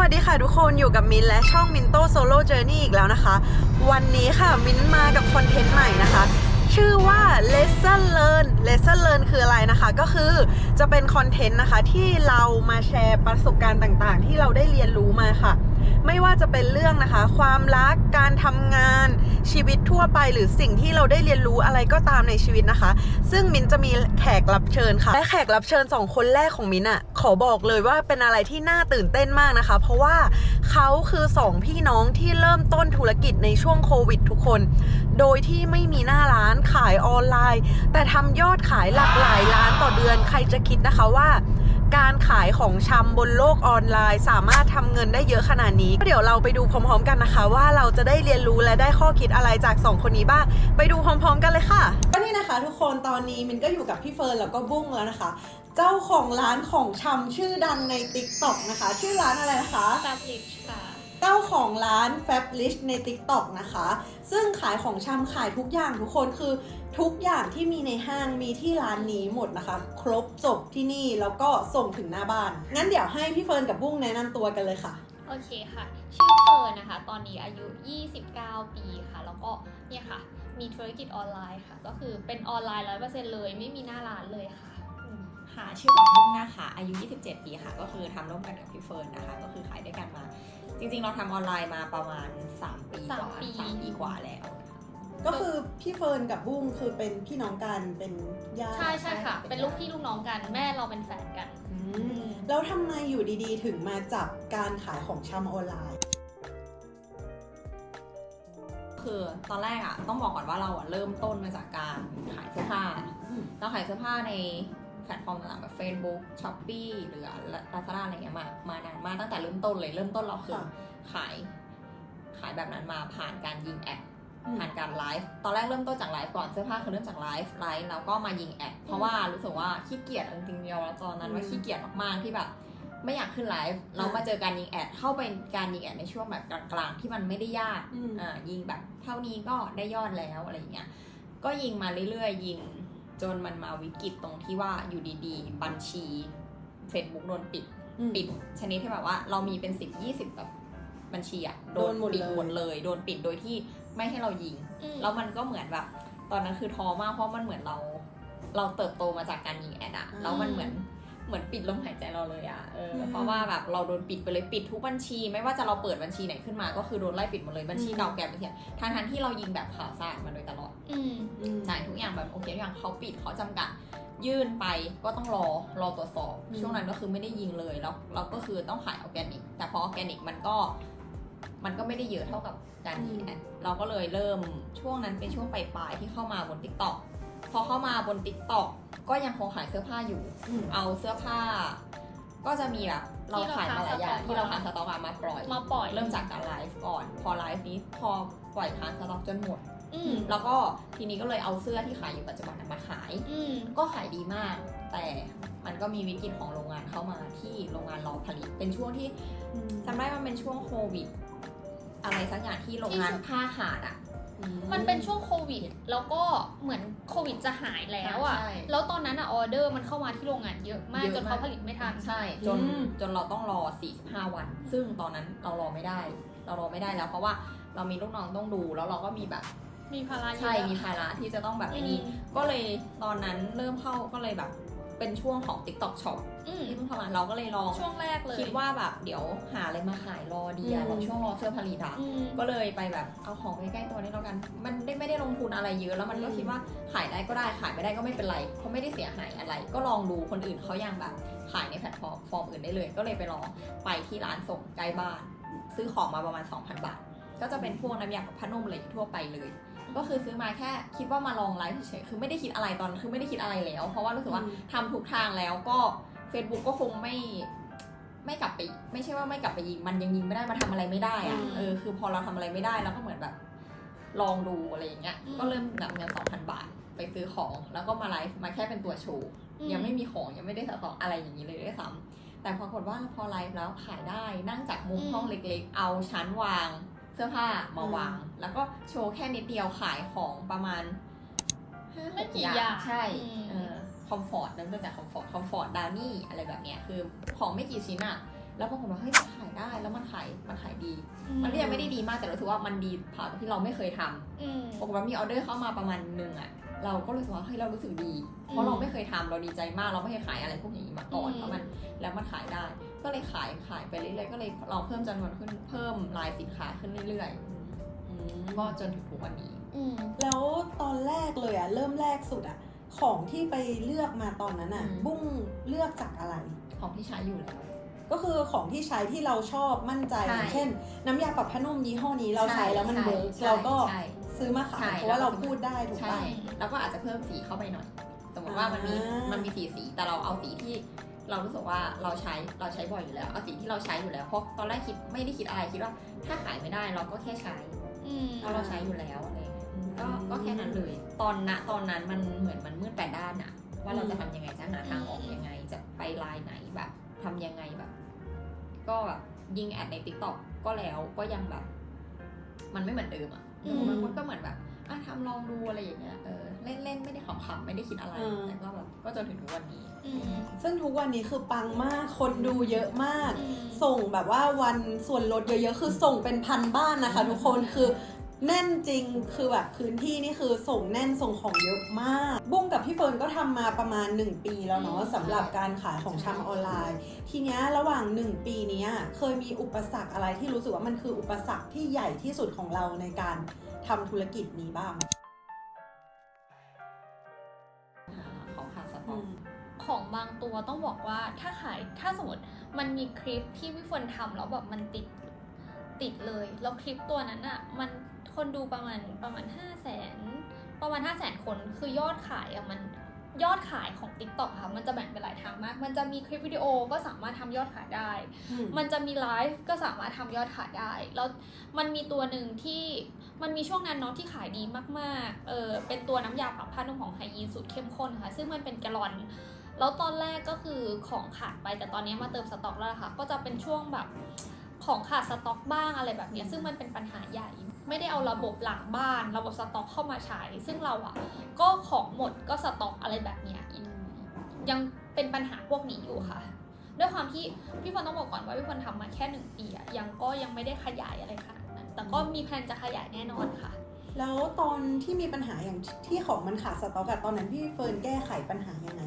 วัสดีค่ะทุกคนอยู่กับมินและช่องมินโตโซโล่เจอร์นี่อีกแล้วนะคะ วันนี้ค่ะมินมากับคอนเทนต์ใหม่นะคะ ชื่อว่า lesson learn lesson learn คืออะไรนะคะ ก็คือจะเป็นคอนเทนต์นะคะที่เรามาแชร์ประสบการณ์ต่างๆ ที่เราได้เรียนรู้มาค่ะ ไม่ว่าจะเป็นเรื่องนะคะ ความรักการทำงานชีวิตทั่วไป หรือสิ่งที่เราได้เรียนรู้อะไรก็ตามในชีวิตนะคะ ซึ่งมินจะมีแขกรับเชิญค่ะ และแขกรับเชิญสองคนแรกของมินอะขอบอกเลยว่าเป็นอะไรที่น่าตื่นเต้นมากนะคะ เพราะว่าเขาคือสองพี่น้องที่เริ่มต้นธุรกิจในช่วงโควิดทุกคน โดยที่ไม่มีหน้าร้านขายออนไลน์ แต่ทำยอดขายหลากหลายล้าน ต่อเดือนใครจะคิดนะคะว่า การขายของชำบนโลกออนไลน์ สามารถทำเงินได้เยอะขนาดนี้ก็เดี๋ยวเราไปดูพร้อมๆกันนะคะ ว่าเราจะได้เรียนรู้และได้ข้อคิดอะไรจากสองคนนี้บ้าง ไปดูพร้อมๆกันเลยค่ะก็นี่นะคะ ทุกคนตอนนี้มินก็อยู่กับพี่เฟิร์นแล้วก็บุ้งแล้วนะคะ เจ้าของร้านของชำชื่อดังใน t ิ k t o k นะคะ ชื่อร้านอะไรนะคะซาบิชค่ะเจ้าของร้าน Fablish ใน TikTok นะคะ ซึ่งขายของชำขายทุกอย่างทุกคนคือทุกอย่างที่มีในห้างมีที่ร้านนี้หมดนะคะ ครบจบที่นี่แล้วก็ส่งถึงหน้าบ้าน งั้นเดี๋ยวให้พี่เฟิร์นกับบุ้งแนะนำตัวกันเลยค่ะ โอเคค่ะ ชื่อเฟิร์นนะคะ ตอนนี้อายุ 29 ปีค่ะ แล้วก็เนี่ยค่ะ มีธุรกิจออนไลน์ค่ะ ก็คือเป็นออนไลน์100%เลย ไม่มีหน้าร้านเลยค่ะ ค่ะชื่อของบุ้งนะคะ อายุ 27 ปีค่ะ ก็คือทำร่วมกันกับพี่เฟิร์นนะคะ ก็คือขายด้วยกันมา จริง ๆ เราทำออนไลน์มาประมาณ 3 ปีกว่าสามปี สามปีกว่าแล้ว ก็คือพี่เฟิร์นกับบุ้งคือเป็นพี่น้องกันเป็นญาติใช่ใช่ค่ะ เป็นลูกพี่ลูกน้องกัน แม่เราเป็นแฟนกัน อืมแล้วทำไมอยู่ดีๆ ถึงมาจับการขายของชำออนไลน์ คือตอนแรกอะต้องบอกก่อนว่าเราอะเริ่มต้นมาจากการขายเสื้อผ้าอืมเราขายเสื้อผ้าในแพลตฟอร์มต่างๆแบบ Facebook Shopee หรือ Lazada อะไรเงี้ยมามานานมากตั้งแต่เริ่มต้นเลยเริ่มต้นเราคือค่ะขายขายแบบนั้นมาผ่านการยิงแอดอืมผ่านการไลฟ์ตอนแรกเริ่มต้นจากไลฟ์ก่อนเสื้อผ้าคือเริ่มจากไลฟ์ไลฟ์แล้วก็มายิงแอดเพราะว่ารู้สึกว่าขี้เกียจจริงๆยอมรับตอนนั้นว่าอืมขี้เกียจมากๆที่แบบไม่อยากขึ้นไลฟ์เรามาเจอการยิงแอดเข้าไปการยิงแอดในช่วงแบบกลางๆที่มันไม่ได้ยากอืมอ่ายิงแบบเท่านี้ก็ได้ยอดแล้วอะไรอย่างเงี้ยก็ยิงมาเรื่อยๆ ยิง จนมันมาวิกฤตตรงที่ว่าอยู่ดีๆ บัญชี Facebook โดนปิดอืมปิด ชนิดที่แบบว่า เรามีเป็นสิบยี่สิบแบบบัญชีอะโดนหมดปิดเลยหมดเลย โดนปิดโดยที่ไม่ให้เรายิงอืมแล้วมันก็เหมือนแบบ ตอนนั้นคือท้อมากเพราะมันเหมือนเรา เราเติบโตมาจากการยิงแอดอะแล้วมันเหมือน เหมือนปิดลมหายใจเราเลยอะเอออมเพราะว่าแบบเราโดนปิดไปเลยปิดทุกบัญชี ไม่ว่าจะเราเปิดบัญชีไหนขึ้นมา ก็คือโดนไล่ปิดหมดเลยบัญชีอืมเก่าแก่บัญชีทางทันๆที่เรายิงแบบข่าวสารมาโดยตลอดอืมอืมจ่ายทุกอย่างแบบโอเคทุกอย่างเขาปิดเขาจำกัดยื่นไปก็ต้องรอรอตรวจสอบอืมช่วงนั้นก็คือไม่ได้ยิงเลยแล้วเราก็คือต้องขายออร์แกนิก แต่พอออร์แกนิกมันก็ มันก็ไม่ได้เยอะเท่ากับการยิงแอดเราก็เลยเริ่มช่วงนั้นเป็นช่วงปลายๆที่เข้ามาบน t ิ k t o k พอเข้ามาบน t ิ k t o k ก็ยังคงขายเสื้อผ้าอยู่อืมเอาเสื้อผ้า ก็จะมีแบบเราขายมาหลายอย่างที่ที่เราเราค้าขางยสต็อกอะมาปล่อยมาปล่อยเริ่มจากการไลฟ์ก่อน พอไลฟ์นี้พอปล่อยค้างสต็อกจนหมดอืมแล้วก็ทีนี้ก็เลยเอาเสื้อที่ขายอยู่ปัจจุบันนะมาขายอืมก็ขายดีมาก แต่มันก็มีวิกฤตของโรงงานเข้ามาที่โรงงานรอผลิต เป็นช่วงที่จำได้ว่ามันเป็นช่วงโควิด อะไรสักอย่างที่โรงงานผ้าขาดอะ มันเป็นช่วงโควิด แล้วก็เหมือนโควิดจะหายแล้วอะ ใช่แล้วตอนนั้นอะออเดอร์มันเข้ามาที่โรงงานเยอะมากเยอะจนเขามาก ผลิตไม่ทัน ใช่ จนอืม จนเราต้องรอ 45 วัน ซึ่งตอนนั้นเรารอไม่ได้ เรารอไม่ได้แล้ว เพราะว่าเรามีลูกน้องต้องดู แล้วเราก็มีแบบมีภาระเยอะใช่มีภาระที่จะต้องแบบไอ้นี้อืมก็เลยตอนนั้นเริ่มเข้าก็เลยแบบ เป็นช่วงของ TikTok Shop อืมที่เพิ่งเข้ามาเราก็เลยลองช่วงแรกเลย คิดว่าแบบเดี๋ยวหาอะไรมาขายรอดีอะอืมแบบช่วงรอเสื้อผลิตอะอืมก็เลยไปแบบเอาของใกล้ๆตัวนี้แล้วกัน มันได้ไม่ได้ลงทุนอะไรเยอะ แล้วมันก็อืมคิดว่าขายได้ก็ได้ขายไม่ได้ก็ไม่เป็นไรเขาไม่ได้เสียหายอะไร ก็ลองดูคนอื่นเขายังแบบขายในแพลตฟอร์มฟอร์มอื่นได้เลย ก็เลยไปลองไปที่ร้านส่งใกล้บ้าน ซื้อของมาประมาณ 2,000 บาท ก็จะเป็นพวกน้ำยากับผ้านุ่มอะไรทั่วไปเลย ก็คือซื้อมาแค่คิดว่ามาลองไลฟ์เฉยๆคือไม่ได้คิดอะไรตอนนั้นคือไม่ได้คิดอะไรแล้ว เพราะว่ารู้สึกว่าอืมทำทุกทางแล้วก็ Facebook ก็คงไม่ไม่กลับไป ไม่ใช่ว่าไม่กลับไปยิงมันยังยิงไม่ได้มันทำอะไรไม่ได้อะอืมเออคือพอเราทำอะไรไม่ได้เราก็เหมือนแบบ ลองดูอะไรอย่างเงี้ยอืมก็เริ่มแบบเงินสองพันบาทไปซื้อของแล้วก็มาไลฟ์มาแค่เป็นตัวโชว์ยังไม่มีของยังไม่ได้สต็อกอะไรอย่างนี้เลยด้วยซ้ำแต่ปรากฏว่าพอไลฟ์แล้วขายได้นั่งจากมุมอืมห้องเล็ก ๆ เอาชั้นวาง เสื้อผ้ามาวาง แล้วก็โชว์แค่นิดเดียวขายของประมาณห้าหไม่กกี่อย่างอย่างใช่อืม เออคอมฟอร์ตเริ่มต้นจากคอมฟอร์ตคอมฟอร์ตดาวนี่อะไรแบบเนี้ยคือของไม่กี่ชิ้นอะแล้วปรากฏว่าเฮ้ยมันขายได้แล้วมันขายมันขายดี มันก็ยังไม่ได้ดีมากแต่รู้สึกว่ามันดีผ่านที่เราไม่เคยทำ อืม ปรากฏว่ามีออเดอร์เข้ามาประมาณนึงอะเราก็รู้สึกว่าเฮ้ยเรารู้สึกดี เพอืราะมเราไม่เคยทำเราดีใจมากเราไม่เคยขายอะไรพวกนี้มาก่อนอืม แล้วมันแล้วมันขายได้ ก็เลยขายขายไปเรื่อยๆ ก็เลยลองเพิ่มจำนวนขึ้นเพิ่มลายสินค้าขึ้นเรื่อยๆก็จนถึงทุกวันนี้ อืม แล้วตอนแรกเลยอะเริ่มแรกสุดอะของที่ไปเลือกมาตอนนั้นอะอืม บุ้งเลือกจากอะไร ของที่ใช้อยู่แล้ว ก็คือของที่ใช้ที่เราชอบมั่นใจใช่ อย่างเช่น น้ำยาปรับผ้านุ่มยี่ห้อนี้เราใช้แล้วมันใช่เวิร์กใช่เราก็ใช่ ซื้อมาขาใช่ยเพราะว่าแล้เราวก็พูดได้ถูกใช่ป่ะ แล้วก็อาจจะเพิ่มสีเข้าไปหน่อย สมมติว่ามันมีอ่ามั มันมีสีสีแต่เราเอาสีที่ เรารู้สึกว่าเราใช้เราใช้บ่อยอยู่แล้วเอาสีที่เราใช้อยู่แล้วเพราะตอนแรกคิดไม่ได้คิดอะไรคิดว่าถ้าขายไม่ได้เราก็แค่ใช้อืมเพราะเราใช้อยู่แล้วอะไรอย่างเงี้ยอืมก็ก็แค่นั้นเลย ตอนณตอนนั้นมันเหมือนมันมืดแปดด้านอะว่าเราจะทำยังไงจะหาทางออกยังไง จะไปไลน์ไหนแบบทำยังไงแบบ ก็แบบยิงแอดในติ๊กต็อกก็แล้วก็ยังแบบ มันไม่เหมือนเดิมอะอืมมันก็เหมือนแบบอะทำลองดูอะไรอย่างเงี้ยเออเล่นเล่นๆไม่ได้ขำๆไม่ได้คิดอะไรอืมแต่ก็แบบ ก็จนถึงทุกวันนี้อืมซึ่งทุกวันนี้คือปังมาก คนดูเยอะมากอืมส่งแบบว่าวันส่วนลดเยอะๆ คือส่งเป็นพันบ้านนะคะ ทุกคนคือแน่นจริงคือแบบพื้นที่นี่คือส่งแน่นส่งของเยอะมาก บุ้งกับพี่เฟิร์นก็ทำมาประมาณ 1 ปีแล้วเนาะอืมสำหรับการขายของชำออนไลน์ ทีเนี้ยระหว่าง 1 ปีเนี้ยเคยมีอุปสรรคอะไรที่รู้สึกว่ามันคืออุปสรรคที่ใหญ่ที่สุดของเราในการทำธุรกิจนี้บ้าง ของขาดสต็อกของบางตัวต้องบอกว่าถ้าขายถ้าสมมติมันมีคลิปที่พี่เฟิร์นทำแล้วแบบมันติดติดเลย แล้วคลิปตัวนั้นอะมันคนดูประมาณประมาณห้าแสนประมาณห้าแสนคนคือยอดขายอะมัน ยอดขายของ t ิ k t o k ค่ะมันจะแบ่งเป็นหลายทางมาก มันจะมีคลิปวิดีโอก็สามารถทำยอดขายได้ มันจะมีไลฟ์ก็สามารถทำยอดขายได้ แล้วมันมีตัวหนึ่งที่มันมีช่วงนั้นเนาะที่ขายดีมากๆ เออเป็นตัวน้ำยาปรับผ้านุ่มของไฮยีนสูตรเข้มข้นค่ะ ซึ่งมันเป็นแกลลอน แล้วตอนแรกก็คือของขาดไปแต่ตอนนี้มาเติมสต็อกแล้วล่ะค่ะ ก็จะเป็นช่วงแบบของขาดสต็อกบ้างอะไรแบบเนี้ยซึ่งมันเป็นปัญหาใหญ่ ไม่ได้เอาระบบหลังบ้าน ระบบสต็อกเข้ามาใช้ ซึ่งเราอะก็ของหมดก็สต็อกอะไรแบบเนี้ยอีกยังเป็นปัญหาพวกนี้อยู่ค่ะ ด้วยความที่พี่ฟอนต้องบอกก่อนว่าพี่ฟอนทำมาแค่หนึ่งปีอะยังก็ยังไม่ได้ขยายอะไรขนาดนั้นแต่ก็มีแพลนจะขยายแน่นอนค่ะ แล้วตอนที่มีปัญหาอย่างที่ของมันขาดสต็อกอะตอนนั้นพี่เฟิร์นแก้ไขปัญหายังไง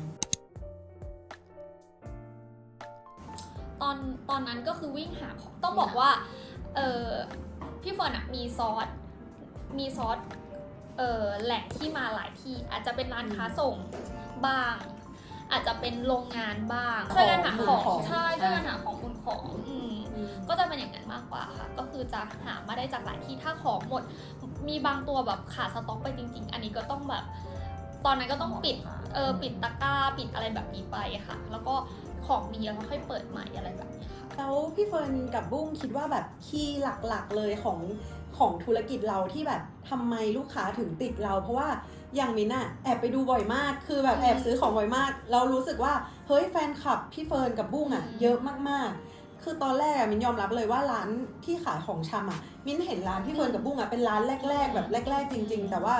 ตอนตอนนั้นก็คือวิ่งหาของต้องบอกว่าเออ พี่เฟิร์นอะมีซอสมีซอสเออแหล่งที่มาหลายที่อาจจะเป็นร้านค้าส่งบ้าง อาจจะเป็นโรงงานบ้างของช่วยกันหาของของใช่ช่วยกันหาของคุณของอืมก็จะเป็นอย่างนั้นมากกว่าค่ะ ก็คือจะหามาได้จากหลายที่ถ้าของหมด มีบางตัวแบบขาดสต็อกไปจริง ๆ อันนี้ก็ต้องแบบ ตอนนั้นก็ต้องปิดเออปิดตะกร้าปิดอะไรแบบนี้ไปค่ะ แล้วก็ของมีแล้วก็ค่อยเปิดใหม่อะไรแบบนี้ค่ะ แล้วพี่เฟิร์นกับบุ้งคิดว่าแบบคีย์หลักๆเลยของของธุรกิจเราที่แบบทำไมลูกค้าถึงติดเรา เพราะว่าอย่างมินอะแอบไปดูบ่อยมาก คือแบบแอบซื้อของบ่อยมาก เรารู้สึกว่าเฮ้ยแฟนคลับพี่เฟิร์นกับบุ้งอะเยอะมากๆ คือตอนแรกอะมินยอมรับเลยว่าร้านที่ขายของชำอะมินเห็นร้านพี่เฟิร์นกับบุ้งอะเป็นร้านแรก ๆ แบบแรก ๆ จริง ๆ แต่ว่า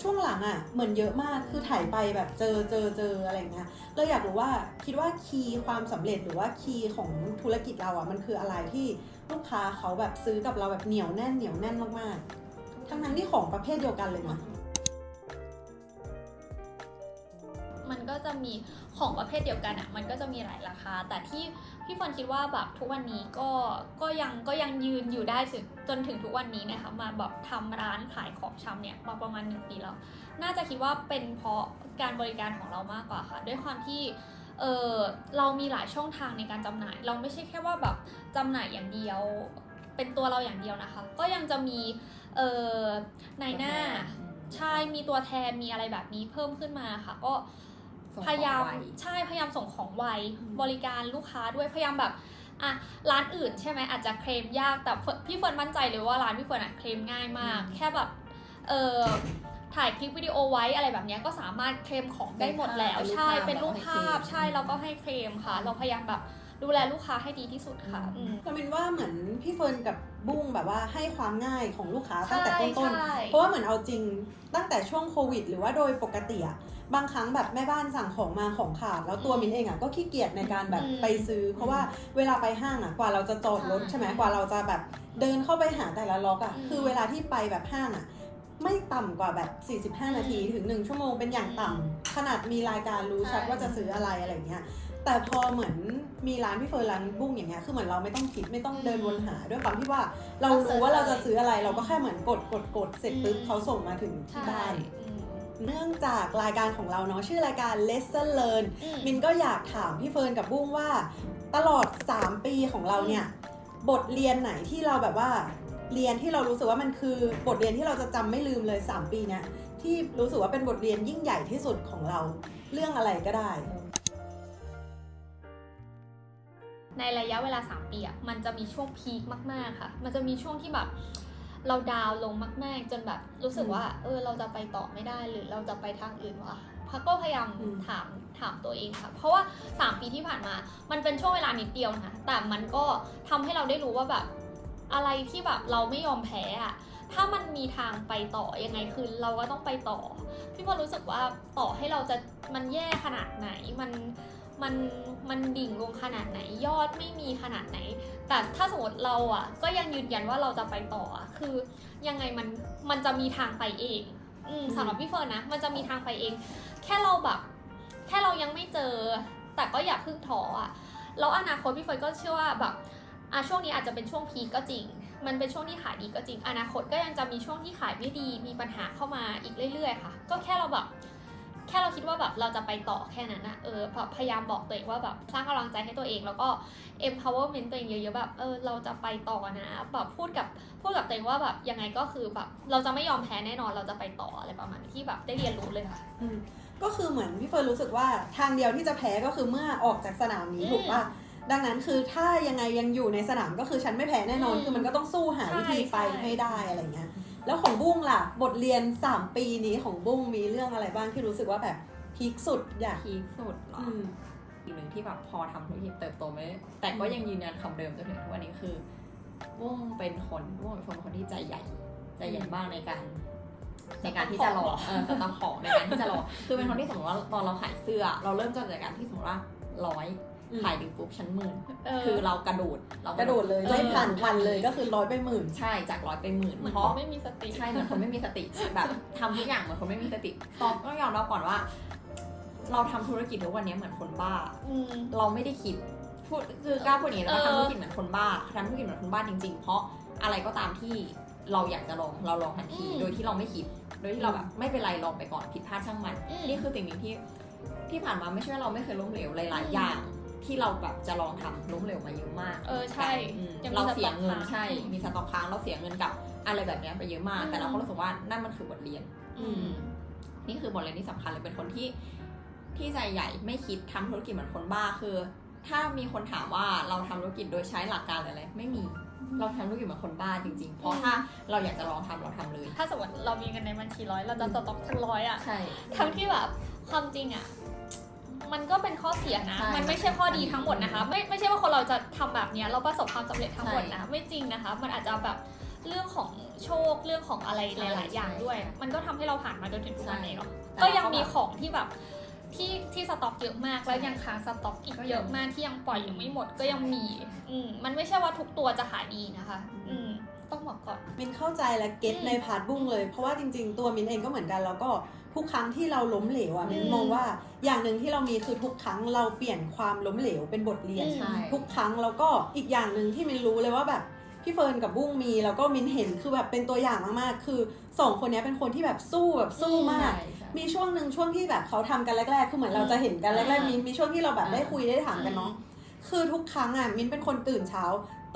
ช่วงหลังอะเหมือนเยอะมากคือถ่ายไปแบบเจอเจอเจออะไรเงี้ยเลยอยากรู้ว่าคิดว่าคีย์ความสำเร็จหรือว่าคีย์ของธุรกิจเราอะมันคืออะไรที่ลูกค้าเขาแบบซื้อกับเราแบบเหนียวแน่นเหนียวแน่นมากๆ ทั้งทั้งๆที่ของประเภทเดียวกันเลยนะมันก็จะมีของประเภทเดียวกันอะมันก็จะมีหลายราคาแต่ที่ พี่ฟอนคิดว่าแบบทุกวันนี้ก็ก็ยังก็ยังยืนอยู่ได้ถึงจนถึงทุกวันนี้นะคะมาแบบทำร้านขายของชำเนี่ยมาประมาณหนึ่งปีแล้ว น่าจะคิดว่าเป็นเพราะการบริการของเรามากกว่าค่ะ ด้วยความที่เออเรามีหลายช่องทางในการจำหน่าย เราไม่ใช่แค่ว่าแบบจำหน่ายอย่างเดียว เป็นตัวเราอย่างเดียวนะคะ ก็ยังจะมีเออในหน้าใช่มีตัวแทนมีอะไรแบบนี้เพิ่มขึ้นมาค่ะ ก็ ส่งของพยายามไวใช่พยายามส่งของไวอืมบริการลูกค้าด้วยพยายามแบบอะร้านอื่นใช่ไหมอาจจะเคลมยากแต่เฟิร์นพี่เฟิร์นมั่นใจเลยว่าร้านพี่เฟิร์นอะเคลมง่ายมาก แค่แบบเออถ่ายคลิปวิดีโอไว้อะไรแบบเนี้ยก็สามารถเคลมของได้หมดแล้วเป็นรูปใช่ภาพเป็นรูปภาพแล้วก็ให้เคลมใช่เราก็ให้เคลมค่ะ เราพยายามแบบ ดูแลลูกค้าให้ดีที่สุดค่ะอืม เรามินว่าเหมือนพี่เฟิร์นกับบุ้งแบบว่าให้ความง่ายของลูกค้าตั้งแต่ใช่ต้นใช่ ๆ เพราะว่าเหมือนเอาจริงตั้งแต่ช่วงโควิด หรือว่าโดยปกติอะบางครั้งแบบแม่บ้านสั่งของมาของขาดแล้วตัวมินเองอะก็ขี้เกียจในการแบบอืมไปซื้อ เพราะว่าเวลาไปห้างอะกว่าเราจะจอดรถใช่ใช่ไหมกว่าเราจะแบบเดินเข้าไปหาแต่ละล็อกอะอืมคือเวลาที่ไปแบบห้างอะไม่ต่ำกว่าแบบ 45 นาทีถึง 1 ชั่วโมงเป็นอย่างต่ำขนาดมีรายการรู้ชัดใช่ว่าจะซื้ออะไรอะไรเงี้ย แต่พอเหมือนมีร้านพี่เฟิร์นร้านบุ้งอย่างเงี้ยคือเหมือนเราไม่ต้องคิดไม่ต้องเดินวนหา ด้วยความที่ว่าเรารู้ว่าเราจะซื้ออะไรเราก็แค่เหมือนกดกดกดเสร็จปุ๊บอืมเขาส่งมาถึงที่ใช่บ้านอืมเนื่องจากรายการของเราเนาะชื่อรายการ Lesson Learn อืมมินก็อยากถามพี่เฟิร์นกับบุ้งว่า ตลอด 3 ปีของเราเนี่ย บทเรียนไหนที่เราแบบว่าเรียนที่เรารู้สึกว่ามันคือบทเรียนที่เราจะจำไม่ลืมเลย 3 ปีเนี่ยที่รู้สึกว่าเป็นบทเรียนยิ่งใหญ่ที่สุดของเรา เรื่องอะไรก็ได้ ในระยะเวลา 3 ปีอะมันจะมีช่วงพีคมาก ๆ ค่ะ มันจะมีช่วงที่แบบ เราดาวน์ลงมาก ๆ จนแบบรู้สึกว่า เออเราจะไปต่อไม่ได้หรือเราจะไปทางอื่นวะพักก็พยายามอืมถามถามตัวเองค่ะ เพราะว่า 3 ปีที่ผ่านมา มันเป็นช่วงเวลานิดเดียวนะคะแต่มันก็ทำให้เราได้รู้ว่าแบบอะไรที่แบบเราไม่ยอมแพ้อะถ้ามันมีทางไปต่อยังไงคือเราก็ต้องไปต่อ พี่พอรู้สึกว่าต่อให้เราจะมันแย่ขนาดไหนมัน มันมันดิ่งลงขนาดไหนยอดไม่มีขนาดไหน แต่ถ้าสมมติเราอะก็ยังยืนยันว่าเราจะไปต่ออะคือยังไงมันมันจะมีทางไปเองอืมอืมสำหรับพี่เฟิร์นนะมันจะมีทางไปเอง แค่เราแบบ แค่เรายังไม่เจอ แต่ก็อย่าเพึ่งท้ออะแล้วอนาคตพี่เฟิร์นก็เชื่อว่าแบบอะช่วงนี้อาจจะเป็นช่วงพีคก็จริง มันเป็นช่วงที่ขายดีก็จริง อนาคตก็ยังจะมีช่วงที่ขายไม่ดี มีปัญหาเข้ามาอีกเรื่อย ๆ ค่ะ ก็แค่เราแบบ แค่เราคิดว่าแบบเราจะไปต่อแค่นั้นนะเออพยายามบอกตัวเองว่าแบบสร้างกำลังใจให้ตัวเอง แล้วก็ empowerment ตัวเองเยอะๆแบบเออเราจะไปต่อนะแบบพูดกับพูดกับตัวเองว่าแบบยังไงก็คือแบบเราจะไม่ยอมแพ้แน่นอนเราจะไปต่ออะไรประมาณนี้ที่แบบได้เรียนรู้เลยค่ะอืมก็คือเหมือนพี่เฟิร์นรู้สึกว่าทางเดียวที่จะแพ้ก็คือเมื่อออกจากสนามนี้อืมถูกป่ะดังนั้นคือถ้ายังไงยังอยู่ในสนามก็คือฉันไม่แพ้แน่นอนอืมคือมันก็ต้องสู้หาวิธีใช่ไปใช่ให้ได้อะไรเงี้ย แล้วของบุ้งล่ะ บทเรียน 3 ปีนี้ของบุ้งมีเรื่องอะไรบ้างที่รู้สึกว่าแบบพีคสุดอยากพีคสุดเหรออืมอีกหนึ่งที่แบบพอทำธุรกิจเติบโตไม่ได้แต่ก็ยังยืนยันคำเดิมจนถึงทุกวันนี้คือว่งเป็นคนว่งเป็นคนที่ใจใหญ่ ใจใหญ่มากในการ ในการที่จะรอเออสต็อกของในการที่จะรอคือเป็นคนที่สมมติว่าตอนเราขายเสื้อ เราเริ่มจากการที่สมมติว่าร้อย อืมขายถึงปุ๊บชั้นหมื่นเออคือเรากระโดดเรากระโดดเลยออไม่ผ่านพันเลยก็คือร้อยไปหมื่นใช่จากร้อยไปหมื่นเหมือนเพราะเขาไม่มีสติใช่เหมือนคนไม่มีสติแบบทำทุกอย่างเหมือนคนไม่มีสติต้องต้องยอมรับก่อนว่า เราทำธุรกิจทุกวันนี้เหมือนคนบ้าอืมเราไม่ได้คิดพูดคือกล้าพูดอย่างนี้นะว่าเออทำธุรกิจเหมือนคนบ้าทำธุรกิจเหมือนคนบ้าจริง ๆ เพราะอะไรก็ตามที่เราอยากจะลองเราลองทันทีโดยที่เราไม่คิด โดยที่เราแบบไม่เป็นไรลองไปก่อนผิดพลาดช่างมันอืมนี่คือสิ่งหนึ่งที่ที่ผ่านมาไม่ใช่ว่าเราไม่เคยล้มเหลวหลาย ๆ อย่าง ที่เราแบบจะลองทำล้มเหลวมาเยอะมากเออใช่อืมยังมีเราเสียเงินสต็อกค้างใช่ มีสต็อกค้างเราเสียเงินกับอะไรแบบเนี้ยไปเยอะมากอืมแต่เราก็รู้สึกว่านั่นมันคือบทเรียน อืมนี่คือบทเรียนที่สำคัญเลยเป็นคนที่ที่ใจใหญ่ไม่คิดทำธุรกิจเหมือนคนบ้าคือ ถ้ามีคนถามว่าเราทำธุรกิจโดยใช้หลักการหรืออะไรไม่มีเราทำธุรกิจเหมือนคนบ้าจริงๆ เพราะถ้าเราอยากจะลองทำเราทำเลย ถ้าสมมติเรามีเงินในบัญชีร้อยเราจะสต็อกทั้งร้อยอะใช่ทั้งที่แบบความจริงอะ มันก็เป็นข้อเสียนะ ใช่มันไม่ใช่ข้อดีทั้งหมดนะคะ ไม่ไม่ใช่ว่าคนเราจะทำแบบเนี้ยเราประสบความสำเร็จทั้งหมดนะไม่จริงนะคะ มันอาจจะแบบเรื่องของโชคเรื่องของอะไรหลาย ๆ อย่างด้วยมันก็ทำให้เราผ่านมาจนถึงทุกวันนี้เนาะก็ยังมีของที่แบบที่ที่สต็อกเยอะมากแล้วยังค้างสต็อกอีกเยอะมากที่ยังปล่อยยังไม่หมดก็ยังมี อืมมันไม่ใช่ว่าทุกตัวจะขายดีนะคะ อืมต้องบอกก่อน มินเข้าใจและเก็ตอืมในพาร์ทบุ้งเลย เพราะว่าจริงๆ ตัวมินเองก็เหมือนกัน แล้วก็ ทุกครั้งที่เราล้มเหลวอะมินอืมมองว่าอย่างหนึ่งที่เรามีคือทุกครั้งเราเปลี่ยนความล้มเหลวเป็นบทเรียนอืมใช่ ทุกครั้งแล้วก็อีกอย่างหนึ่งที่มินรู้เลยว่าแบบพี่เฟิร์นกับบุ้งมีแล้วก็มินเห็นคือแบบเป็นตัวอย่างมากๆ คือสองคนเนี้ยเป็นคนที่แบบสู้แบบสู้มาก ใช่ใช่มีช่วงหนึ่งช่วงที่แบบเขาทำกันแรกๆ คือเหมือนเราจะเห็นกันแรกๆ มีมีช่วงที่เราแบบได้คุยได้ถามกันเนาะ คือทุกครั้งอะมินเป็นคนตื่นเช้า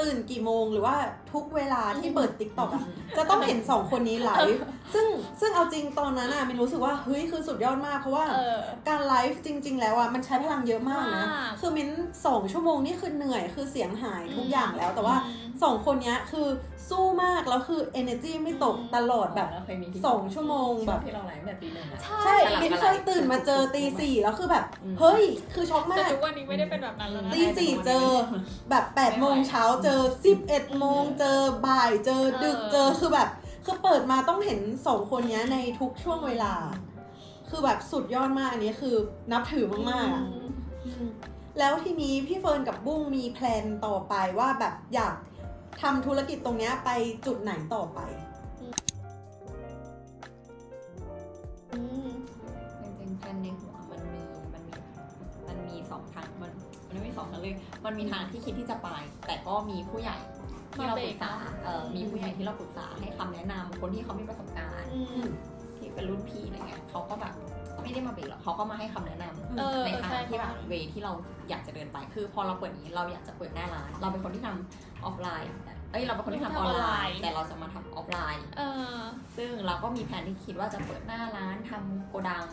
ตื่นกี่โมงหรือว่าทุกเวลาที่เปิดติ๊กต็อกอะจะต้องเห็นสองคนนี้ไลฟ์ซึ่งซึ่งเอาจริงตอนนั้นอะมินรู้สึกว่าเฮ้ยคือสุดยอดมากเพราะว่าเออการไลฟ์จริง ๆ แล้วอะมันใช้พลังเยอะมากนะมากคือมินสองชั่วโมงนี่คือเหนื่อยคือเสียงหายทุกอย่างแล้วแต่ว่าอืมสองคนเนี้ยคือ สู้มาก แล้วคือ energy ไม่ตกอืมตลอดแบบเราเคยมีที่สองชั่วโมงช่แบวงบที่เราไลฟ์แบบตีหนึ่งอะ ใช่ใช่สลับกันมินเคยตื่นมาเจอตีสี่แล้วคือแบบ อืม เฮ้ย คือช็อกแต่มาก ทุกวันนี้ไม่ได้เป็นแบบนั้นแล้วนะตีสี่เจอแบบ8ปดโมงเช้าเจอ 11บเอ็ดโมงเจอบ่ายเจอดึกเออเจอคือแบบ คือเปิดมาต้องเห็นสองคนเนี้ยในทุกช่วงเวลา คือแบบสุดยอดมากอันนี้คือนับถือมากๆอะอืมแล้วทีนี้พี่เฟิร์นกับบุ้งมีแพลนต่อไปว่าแบบอยาก ทำธุรกิจตรงเนี้ยไปจุดไหนต่อไป อืมจริงๆแพลนในหัวมันมีมันมีมันมีสองทางมันมันไม่มีสองทางเลยมันมีทางที่คิดที่จะไป แต่ก็มีผู้ใหญ่ที่เราปรึกษาเออมีผู้ใหญ่ที่เราปรึกษาให้คำแนะนำคนที่เขามีประสบการณ์ อืม ที่เป็นรุ่นพี่อะไรเงี้ยเขาก็แบบ ไม่ได้มาเบรกหรอกเขาก็มาให้คำแนะนำเออในเออทางใช่ที่แบบเวที่เราอยากจะเดินไป คือพอเราเปิดนี้เราอยากจะเปิดหน้าร้าน เราเป็นคนที่ทำออฟไลน์แต่เอ้ยเราเป็นคนที่ทำออนไลน์ แต่เราจะมาทำออฟไลน์เออซึ่งเราก็มีแผนที่คิดว่าจะเปิดหน้าร้านทำโกดัง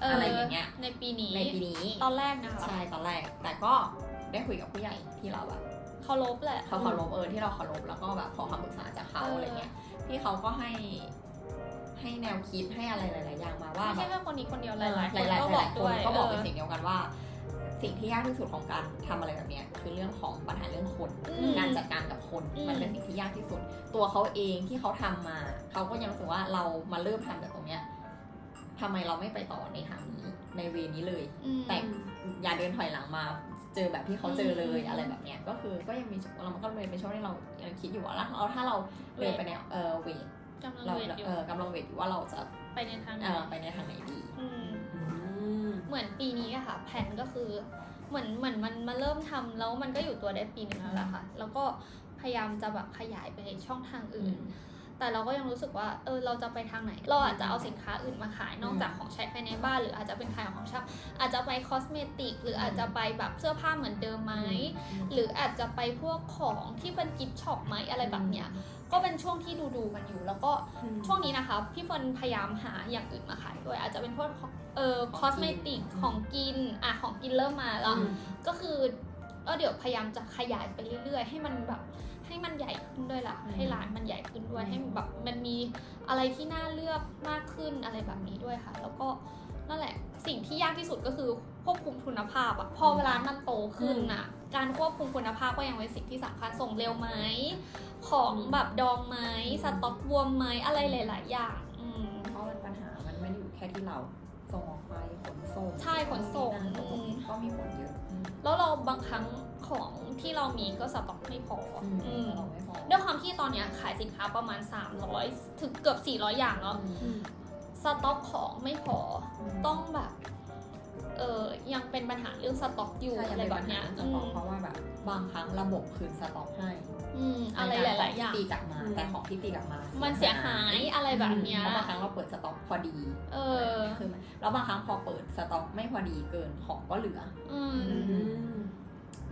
เอออะไรอย่างเงี้ย ในปีนี้ ในปีนี้ ตอนแรกนะคะ ใช่ตอนแรก แต่ก็ได้คุยกับผู้ใหญ่ที่เราแบบเคารพแหละเขาเคารพเออที่เราเคารพแล้วก็แบบขอคำปรึกษาจากเขาเออออะไรเงี้ย ที่เขาก็ให้ ให้แนวคิดให้อะไรหลาย ๆ อย่างมาว่าไม่แบใช่บแค่คนนี้คนเดียวหหลาลายยๆๆหคนลายๆก็หบอลากยๆคนด้วยก็บอกเป็นเออสิ่งเดียวกันว่า สิ่งที่ยากที่สุดของการทำอะไรแบบเนี้ยคือเรื่องของปัญหาเรื่องคน อืม การจัดการกับคนอืม มันเป็นสิ่งที่ยากที่สุด ตัวเขาเองที่เขาทำมา เขาก็ยังรู้สึกว่าเรามาเริ่มทำจากตรงเนี้ยทำไมเราไม่ไปต่อในทางนี้ในเวนี้เลย อืม แต่ อย่าเดินถอยหลังมาเจอแบบที่เขาเจอเลยอืมอะไรแบบเนี้ยก็คือก็ยังมีเราก็เลยเป็นช่วงที่เรายังคิดอยู่ว่าแล้วเราถ้าเราเดินไปในเออเวท กำลังเราเวทอยู่ เออกำลังเวทอยู่ว่าเราจะไปในทางไหนเออไปในทางไหนดีอืมอืมเหมือนปีนี้อะค่ะ แผนก็คือเหมือนเหมือนมันมาเริ่มทำแล้วมันก็อยู่ตัวได้ปีหนึงแล้วแหละค่ะ แล้วก็พยายามจะแบบขยายไปช่องทางอื่น แต่เราก็ยังรู้สึกว่าเออเราจะไปทางไหน เราอาจจะเอาสินค้าอื่นมาขายนอกจากของใช้ภายในบ้าน หรืออาจจะเป็นขายของชอบอาจจะไปคอสเมติกหรืออาจจะไปแบบเสื้อผ้าเหมือนเดิมไหมหรืออาจจะไปพวกของที่เป็นกิฟต์ช็อปไหมอะไรแบบเนี้ยก็เป็นช่วงที่ดูดูๆกันอยู่ แล้วก็ช่วงนี้นะคะพี่เฟิร์นพยายามหาอย่างอื่นมาขายด้วยอาจจะเป็นพวกเอ่อคอสเมติกของกินอะของกินเริ่มมาแล้วอืมก็คือเออเดี๋ยวพยายามจะขยายไปเรื่อย ๆ ให้มันแบบ ให้มันใหญ่ขึ้นด้วยล่ะอืมให้ร้านมันใหญ่ขึ้นด้วยให้แบบมันมีอะไรที่น่าเลือกมากขึ้นอะไรแบบนี้ด้วยค่ะ แล้วก็นั่นแหละสิ่งที่ยากที่สุดก็คือควบคุมคุณภาพอะพอเวลามันโตขึ้นอะการควบคุมคุณภาพก็ยังเป็นสิ่งที่สำคัญส่งเร็วไหมของแบบดองไหมสต็อกบวมไหมอะไรหลาย ๆ อย่างอืมเพราะมันปัญหามันไม่ได้อยู่แค่ที่เราส่งออกไปขนส่งใช่ขนส่งนู่นนี่นั่นก็มีผลเยอะแล้วเราบางครั้ง ของที่เรามีก็สต็อกไม่พอออืมอืมเราไม่พอด้วยความที่ตอนเนี้ยขายสินค้าประมาณ 300 ถึงเกือบ 400 อย่างเนาะอืม สต็อกของไม่พอต้องแบบเออยังเป็นปัญหาเรื่องสต็อกอยู่ใช่อะไรแบบเนี้ยจะอืบอกมเพราะว่าแบบบางครั้งระบบคืนสต็อกให้อืมอะไรหลาย ๆ อย่างตีกลับมา แต่ของที่ตีกลับมามันเสียหายอะไรแบบเนี้ยเพราะบางครั้งเราเปิดสต็อกพอดีเออ คือมันแล้วบางครั้งพอเปิดสต็อกไม่พอดีเกินของก็เหลือ อืม อืม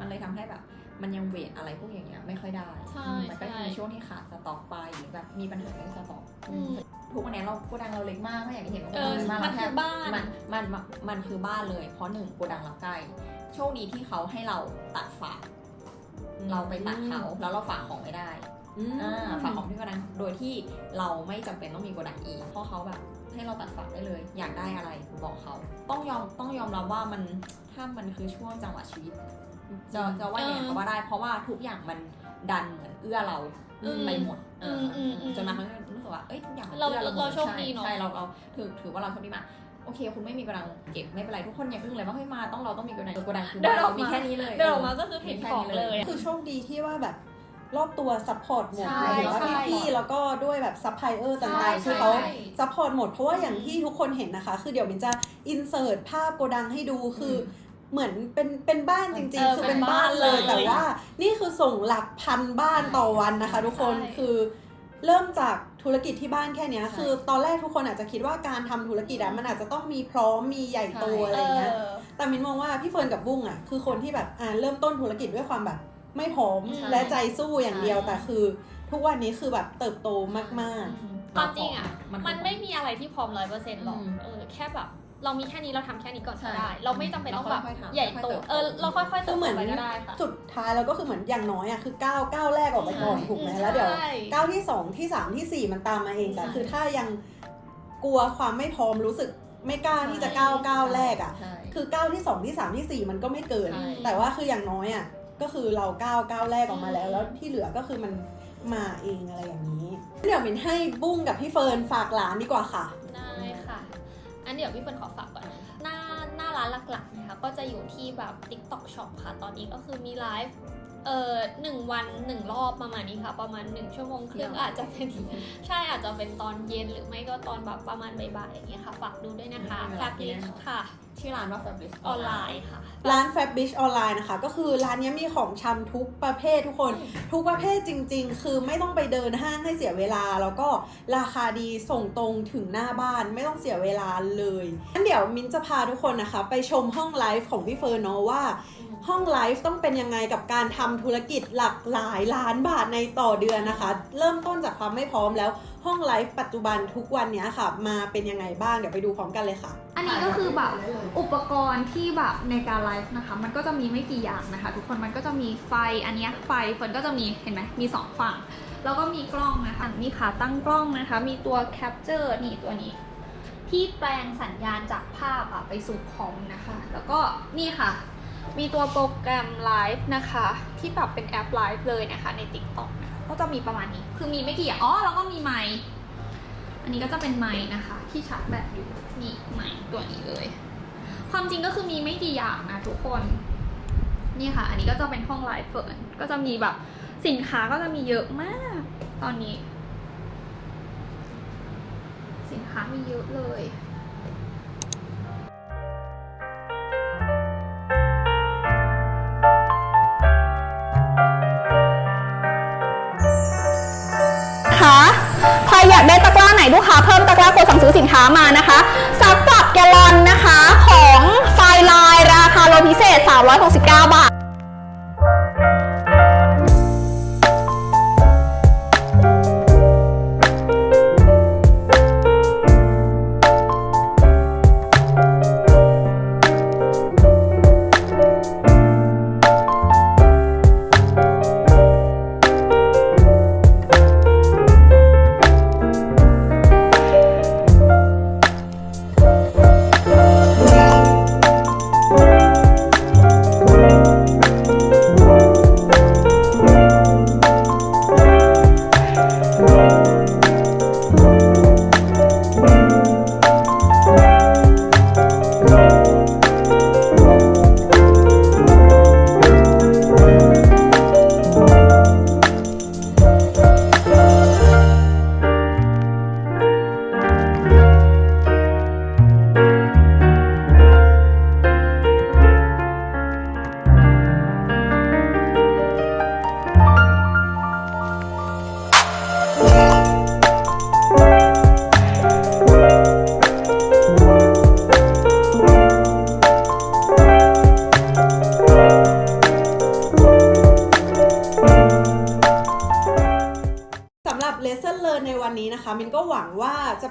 มันเลยทำให้แบบ มันยังเวทอะไรพวกอย่างเงี้ยไม่ค่อยได้ใช่มันก็จะใช่มีช่วงที่ขาดสต็อกไปหรือแบบมีปัญหาเรื่องสต็อกอืมทุกวันนี้เราโกดังเราเล็กมากไม่อยากให้เห็นว่าเออโกดังเราเล็กมากมันคือบ้านมันมันมันมันคือบ้านเลย เพราะหนึ่งโกดังเราใกล้โชคดีที่เขาให้เราตัดฝากเราไปตัดเขาแล้วเราฝากของไม่ได้อืมอ่าฝากของที่โกดังโดยที่เราไม่จำเป็นต้องมีโกดังอีก เพราะเขาแบบให้เราตัดฝากได้เลย อยากได้อะไรบอกเขา ต้องยอมต้องยอมรับว่ามันถ้ามันคือช่วงจังหวะชีวิต จะจะว่าอย่างไรก็ว่าได้ เพราะว่าทุกอย่างมันดันเหมือนเอื้อเราอืมไปหมดเอออมอืมอืมจนบางครั้งรู้สึกว่าเอ้ยทุกอย่างมันเราอื้อเราหมเราดโชคดีเนอะใช่ใช่เราเราถือถือว่าเราโชคดีมากโอเค คุณไม่มีโกดังเก็บไม่เป็นไรทุกคนอย่าอึ้งเลยว่าเฮ้ยมาต้องเราต้องมีโกดังโกดังคือเดินออกมามีแค่นี้เลยเดินออกมาก็คือเห็นของเลย คือโชคดีที่ว่าแบบรอบตัวซัพพอร์ตหมดใช่หมายถึงว่าใช่พี่ๆแล้วก็ด้วยแบบซัพพลายเออร์ใช่ต่างๆคือใช่เขาใช่ซัพพอร์ตหมดเพราะว่าอย่างที่ทุกคนเห็นนะคะ คือเดี๋ยวมินจะอินเสิร์ตภาพโกดังให้ดูคืออ เหมือนเป็นเป็นบ้านจริงเออๆคือเป็นเป็นบ้าบ้านนเลยเลย แต่ว่านี่คือส่งหลักพันบ้านต่อวันนะคะ ทุกคน ใช่คือเริ่มจากธุรกิจที่บ้านแค่เนี้ยคือตอนแรกทุกคนอาจจะคิดว่าการทำธุรกิจอะมันอาจจะต้องมีพร้อมมีใหญ่โตอะไรอย่างเงี้ยเออแต่มินมองว่าพี่เฟิร์นกับบุ้งอะคือคนที่แบบอ่าเริ่มต้นธุรกิจด้วยความแบบไม่พร้อมใช่และใจสู้อย่างเดียวใช่ แต่คือ ทุกวันนี้คือแบบเติบโตมาก ความจริงอะ มันมันไม่มีอะไรที่พร้อมร้อยเปอร์เซ็นต์หรอกอืม เออแค่แบบ เรามีแค่นี้เราทำแค่นี้ก่อนใช่ก็ได้ เราไม่จำเป็นต้องแบบเราค่อยๆทำใหญ่โตค่อยๆเติบโต เออเราค่อยๆๆเติคืบอเหโตมือนไปก็ได้ค่ะ สุดท้ายเราก็คือเหมือนอย่างน้อยอะคือก้าวก้าวแรกออกไปก่อนใช่ ถูกไหมอืมแล้วเดี๋ยวใช่ก้าวที่สองที่สามที่สี่มันตามมาเองแต่ใช่ คือถ้ายังกลัวความไม่พร้อมรู้สึกไม่กล้าที่จะก้าวก้าวแรกอะ ใช่ คือก้าวที่สองที่สามที่สี่มันก็ไม่เกิน ใช่ แต่ว่าคืออย่างน้อยอะก็คือเราก้าวก้าวแรกออกมาแล้วอืมแล้วที่เหลือก็คือมันมาเองอะไรอย่างนี้ เดี๋ยวมินให้บุ้งกับพี่เฟิร์นฝากร้านดีกว่าค่ะ ได้ค่ะ อันเดี๋ยวพี่เฟิร์นขอฝากก่อน หน้าหน้าร้านหลักๆนะคะก็จะอยู่ที่แบบ TikTok Shop ค่ะ ตอนนี้ก็คือมีไลฟ์ เอ่อหนึ่งวันหนึ่งรอบประมาณนี้ค่ะ ประมาณหนึ่งชั่วโมงครึ่งอาจจะเป็นใช่อาจจะเป็นตอนเย็นหรือไม่ก็ตอนแบบประมาณบ่ายๆอย่างเงี้ยค่ะฝากดูด้วยนะคะไม่เป็นไรฝากลิงก์ค่ะชื่อร้านว่า Fabric ออนไลน์ค่ะ ร้าน Fab Beach ออนไลน์นะคะ ก็คือร้านนี้มีของชำทุกประเภททุกคน ทุกประเภทจริง ๆ คือไม่ต้องไปเดินห้างให้เสียเวลา แล้วก็ราคาดีส่งตรงถึงหน้าบ้านไม่ต้องเสียเวลาเลยงั้นเดี๋ยวมิ้นจะพาทุกคนนะคะ ไปชมห้องไลฟ์ของพี่เฟิร์นเนาะว่า ห้องไลฟ์ต้องเป็นยังไงกับการทำธุรกิจหลักหลายล้านบาทในต่อเดือนนะคะ เริ่มต้นจากความไม่พร้อมแล้วห้องไลฟ์ปัจจุบันทุกวันเนี้ยค่ะ มาเป็นยังไงบ้างเดี๋ยวไปดูพร้อมกันเลยค่ะ อันนี้ก็คือแบบอุปกรณ์ที่แบบในการไลฟ์นะคะ มันก็จะมีไม่กี่อย่างนะคะ ทุกคนมันก็จะมีไฟอันนี้ไฟเฟิร์นก็จะมีเห็นไหมมีสองฝั่ง แล้วก็มีกล้องนะคะมีขาตั้งกล้องนะคะ มีตัวแคปเจอร์นี่ตัวนี้ที่แปลงสัญญาณจากภาพอะไปสู่คอมนะคะ แล้วก็นี่ค่ะ มีตัวโปรแกรมไลฟ์นะคะ ที่แบบเป็นแอปไลฟ์เลยนะคะ ใน TikTok นะคะก็จะมีประมาณนี้ คือมีไม่กี่อย่างอ๋อแล้วก็มีไมค์อันนี้ก็จะเป็นไมค์นะคะ ที่ชาร์จแบตอยู่นี่ไมค์ตัวนี้เลย ความจริงก็คือมีไม่กี่อย่างนะทุกคนนี่ค่ะ อันนี้ก็จะเป็นห้องไลฟ์เฟิร์นก็จะมีแบบสินค้าก็จะมีเยอะมาก ตอนนี้ สินค้ามีเยอะเลย ลูกค้าเพิ่มตะกร้ากดสั่งซื้อสินค้ามานะคะซักปรับแกลลอนนะคะของไฟลายราคาโลพิเศษ 369 บาท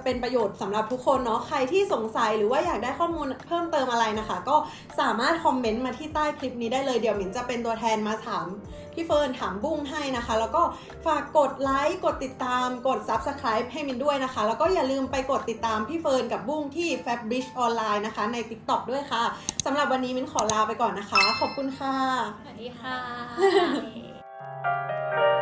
เป็นประโยชน์สำหรับทุกคนเนาะใครที่สงสัยหรือว่าอยากได้ข้อมูลเพิ่มเติมอะไรนะคะ ก็สามารถคอมเมนต์มาที่ใต้คลิปนี้ได้เลยเดี๋ยวมินจะเป็นตัวแทนมาถามพี่เฟิร์นถามบุ้งให้นะคะ แล้วก็ฝากกดไลค์กดติดตามกด Subscribe ให้มินด้วยนะคะ แล้วก็อย่าลืมไปกดติดตามพี่เฟิร์นกับบุ้งที่ Fabric Online นะคะ ใน TikTok ด้วยค่ะสำหรับวันนี้มินขอลาไปก่อนนะคะ ขอบคุณค่ะ สวัสดีค่ะ